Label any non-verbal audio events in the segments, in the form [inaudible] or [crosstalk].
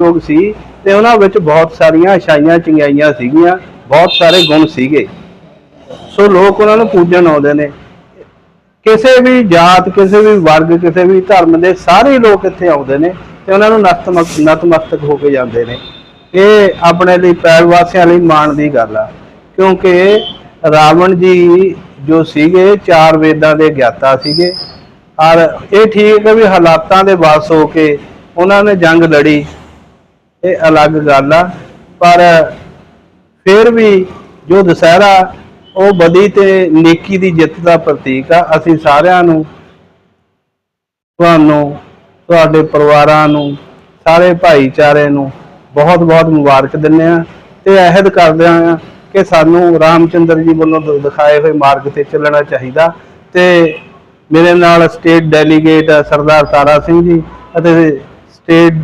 ਯੋਗ ਸੀ ਤੇ ਉਹਨਾਂ ਵਿੱਚ ਬਹੁਤ ਸਾਰੀਆਂ ਅਛਾਈਆਂ ਚੰਗਿਆਈਆਂ ਸੀਗੀਆਂ, ਬਹੁਤ ਸਾਰੇ ਗੁਣ ਸੀਗੇ। ਸੋ ਲੋਕ ਉਹਨਾਂ ਨੂੰ ਪੂਜਣ ਆਉਂਦੇ ਨੇ। ਕਿਸੇ ਵੀ ਜਾਤ, ਕਿਸੇ ਵੀ ਵਰਗ, ਕਿਸੇ ਵੀ ਧਰਮ ਦੇ ਸਾਰੇ ਲੋਕ ਇੱਥੇ ਆਉਂਦੇ ਨੇ ਤੇ ਉਹਨਾਂ ਨੂੰ ਨਤਮਕ ਨਤਮਸਤਕ ਹੋ ਕੇ ਜਾਂਦੇ ਨੇ। ਇਹ ਆਪਣੇ ਲਈ ਪੈਰ ਵਾਸੀਆਂ ਲਈ ਮਾਣ ਦੀ ਗੱਲ ਆ, ਕਿਉਂਕਿ ਰਾਵਣ ਜੀ ਜੋ ਸੀਗੇ, ਚਾਰ ਵੇਦਾਂ ਦੇ ਗਿਆਤਾ ਸੀਗੇ। ਔਰ ਇਹ ਠੀਕ ਹੈ ਵੀ ਹਾਲਾਤਾਂ ਦੇ ਵਾਸ ਹੋ ਕੇ ਉਹਨਾਂ ਨੇ ਜੰਗ ਲੜੀ। ਇਹ ਅਲੱਗ ਗੱਲ ਆ। ਪਰ ਫਿਰ ਵੀ ਜੋ ਦੁਸਹਿਰਾ, ਉਹ ਬਦੀ ਤੇ ਨੇਕੀ ਦੀ ਜਿੱਤ ਦਾ ਪ੍ਰਤੀਕ ਆ। ਅਸੀਂ ਸਾਰਿਆਂ ਨੂੰ, ਤੁਹਾਨੂੰ, ਤੁਹਾਡੇ ਪਰਿਵਾਰਾਂ ਨੂੰ, ਸਾਰੇ ਭਾਈਚਾਰੇ ਨੂੰ ਬਹੁਤ ਬਹੁਤ ਮੁਬਾਰਕ ਦਿੰਦੇ ਆ ਤੇ ਅਹਿਦ ਕਰਦੇ ਆ ਕਿ ਸਾਨੂੰ ਰਾਮਚੰਦਰ ਜੀ ਵੱਲੋਂ ਦ- ਦਿਖਾਏ ਹੋਏ ਮਾਰਗ ਤੇ ਚੱਲਣਾ ਚਾਹੀਦਾ। ਤੇ ਮੇਰੇ ਨਾਲ ਸਟੇਟ ਡੈਲੀਗੇਟ ਸਰਦਾਰ ਤਾਰਾ ਸਿੰਘ ਜੀ ਅਤੇ ਸਟੇਟ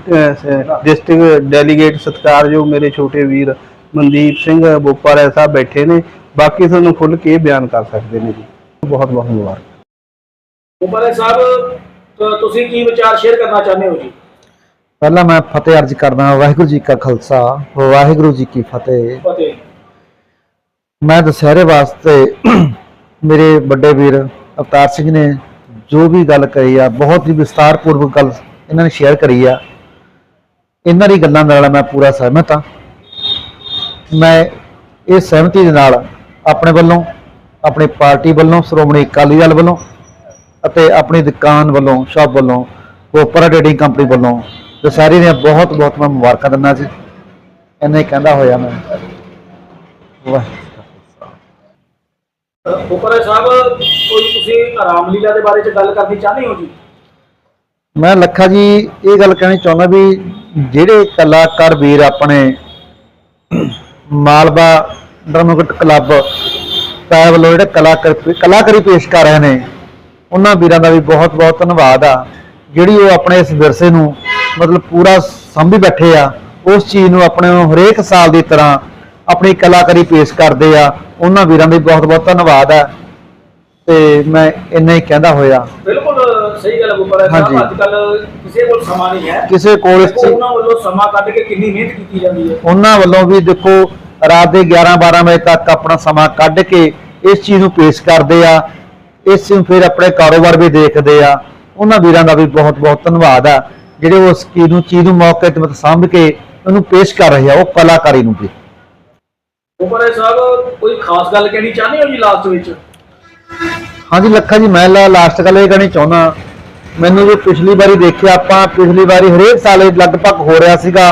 ਡਿਸਟ੍ਰਿਕਟ ਡੈਲੀਗੇਟ ਸਤਿਕਾਰਯੋਗ ਮੇਰੇ ਛੋਟੇ ਵੀਰ ਮਨਦੀਪ ਸਿੰਘ ਬੋਪਾਰਾ ਸਾਹਿਬ ਬੈਠੇ ਨੇ। ਬਾਕੀ ਤੁਹਾਨੂੰ ਖੁੱਲ ਕੇ ਬਿਆਨ ਕਰ ਸਕਦੇ ਨੇ ਜੀ। ਬਹੁਤ ਬਹੁਤ ਮੁਬਾਰਕ। ਉਮਰ ਸਾਹਿਬ ਤ- ਤੁਸੀਂ ਕੀ ਵਿਚਾਰ ਸ਼ੇਅਰ ਕਰਨਾ ਚਾਹੁੰਦੇ ਹੋ ਜੀ? ਪਹਿਲਾਂ ਮੈਂ ਫਤਿਹ ਅਰਜ ਕਰਦਾ ਵਾਹਿਗੁਰੂ ਜੀ ਕਾ ਖਾਲਸਾ ਵਾਹਿਗੁਰੂ ਜੀ ਕੀ ਫਤਿਹ। ਫਤਿਹ। ਮੈਂ ਦੁਸਹਿਰੇ ਵਾਸਤੇ [clears throat] ਮੇਰੇ ਵੱਡੇ ਵੀਰ ਅਵਤਾਰ ਸਿੰਘ ਨੇ ਜੋ ਵੀ ਗੱਲ ਕਹੀ ਆ ਬਹੁਤ ਹੀ ਵਿਸਤਾਰਪੂਰਵਕ ਗੱਲ ਇਹਨਾਂ ਨੇ ਸ਼ੇਅਰ ਕਰੀ ਆ। ਇਹਨਾਂ ਦੀ ਗੱਲਾਂ ਨਾਲ ਮੈਂ ਪੂਰਾ ਸਹਿਮਤ ਹਾਂ। ਮੈਂ ਇਹ ਸਹਿਮਤੀ ਦੇ ਨਾਲ ਆਪਣੇ ਵੱਲੋਂ, ਆਪਣੀ ਪਾਰਟੀ ਵੱਲੋਂ, ਸ਼੍ਰੋਮਣੀ ਅਕਾਲੀ ਦਲ ਵੱਲੋਂ ਅਤੇ ਆਪਣੀ ਦੁਕਾਨ ਵੱਲੋਂ, ਸ਼ਾਪ ਵੱਲੋਂ ਕੋਪਰਾ ਟ੍ਰੇਡਿੰਗ ਕੰਪਨੀ ਵੱਲੋਂ ਦੁਸਹਿਰੇ ਨੇ ਬਹੁਤ ਬਹੁਤ ਮੈਂ ਮੁਬਾਰਕਾਂ ਦਿੰਦਾ ਜੀ ਇੰਨਾ ਹੀ ਕਹਿੰਦਾ ਹੋਇਆ ਮੈਂ। ਵਾਹ ਸਾਹਿਬ, ਕੋਈ ਤੁਸੀਂ ਰਾਮਲੀਲਾ ਦੇ ਬਾਰੇ ਚ ਗੱਲ ਕਰਨੀ ਚਾਹੁੰਦੇ ਹੋ ਜੀ? ਮੈਂ ਲੱਖਾ ਜੀ, ਇਹ ਗੱਲ ਕਹਿਣੀ ਚਾਹੁੰਦਾ ਵੀ ਜਿਹੜੇ ਕਲਾਕਾਰ ਵੀਰ ਆਪਣੇ ਮਾਲਵਾ ਡਰਮਕਟ ਕਲੱਬ ਪੈ ਵੱਲੋਂ ਜਿਹੜੇ ਕਲਾਕਾਰ, ਕਲਾਕਾਰੀ ਪੇਸ਼ ਕਰ ਰਹੇ ਨੇ, ਉਹਨਾਂ ਵੀਰਾਂ ਦਾ ਵੀ ਬਹੁਤ ਬਹੁਤ ਧੰਨਵਾਦ ਆ। ਜਿਹੜੀ ਉਹ ਆਪਣੇ ਇਸ ਵਿਰਸੇ ਨੂੰ ਮਤਲਬ ਪੂਰਾ ਸੰਭੀ ਬੈਠੇ ਆ, ਉਸ ਚੀਜ਼ ਨੂੰ ਆਪਣੇ ਹਰੇਕ ਸਾਲ ਦੀ ਤਰ੍ਹਾਂ ਆਪਣੀ ਕਲਾਕਾਰੀ ਪੇਸ਼ ਕਰਦੇ ਆ, ਉਹਨਾਂ ਵੀਰਾਂ ਦਾ ਵੀ ਬਹੁਤ ਬਹੁਤ ਧੰਨਵਾਦ ਆ। ਤੇ ਮੈਂ ਇੰਨਾ ਹੀ ਕਹਿੰਦਾ ਹੋਇਆ। ਸਹੀ ਗੱਲ ਹੈ ਉਪਰ ਹਾਂਜੀ। ਸਾਹਿਬ ਅੱਜ ਕੱਲ ਕਿਸੇ ਕੋਲ ਸਮਾਂ ਨਹੀਂ ਹੈ। ਕਿਸੇ ਕੋਲ ਇਸ ਦੇਖੋ, ਚੀਜ਼ ਉਹਨਾਂ ਵੱਲੋਂ ਸਮਾਂ ਕੱਢ ਕੇ ਕਿੰਨੀ ਮਿਹਨਤ ਕੀਤੀ ਜਾਂਦੀ ਹੈ। ਉਹਨਾਂ ਵੱਲੋਂ ਵੀ ਦੇਖੋ ਰਾਤ ਦੇ 11 12 ਵਜੇ ਤੱਕ ਆਪਣਾ ਸਮਾਂ ਕੱਢ ਕੇ ਇਸ ਚੀਜ਼ ਨੂੰ ਪੇਸ਼ ਕਰਦੇ ਆ। ਇਸ ਨੂੰ ਫਿਰ ਆਪਣੇ ਕਾਰੋਬਾਰ ਵੀ ਦੇਖਦੇ ਆ। ਉਹਨਾਂ ਵੀਰਾਂ ਦਾ ਵੀ ਬਹੁਤ ਬਹੁਤ ਧੰਨਵਾਦ ਆ ਜਿਹੜੇ ਉਸ ਚੀਜ਼ ਨੂੰ ਚੀਜ਼ ਨੂੰ ਮੌਕੇ ਤੇ ਮਤ ਸਾਂਭ ਕੇ ਉਹਨੂੰ ਪੇਸ਼ ਕਰ ਰਹੇ ਆ ਉਹ ਕਲਾਕਾਰੀ ਨੂੰ ਵੀ। ਉਪਰ ਸਾਹਿਬ ਕੋਈ ਖਾਸ ਗੱਲ ਕਹਿਣੀ ਚਾਹੁੰਦੇ ਹੋ ਜੀ ਲਾਸਟ ਵਿੱਚ? ਹਾਂਜੀ ਲੱਖਾ ਜੀ, ਮੈਂ ਲਾਸਟ ਗੱਲ ਇਹ ਕਹਿਣੀ ਚਾਹੁੰਦਾ, ਮੈਨੂੰ ਜੋ ਪਿਛਲੀ ਵਾਰੀ ਦੇਖਿਆ, ਆਪਾਂ ਪਿਛਲੀ ਵਾਰੀ ਹਰੇਕ ਸਾਲ ਇਹ ਲਗਭਗ ਹੋ ਰਿਹਾ ਸੀਗਾ।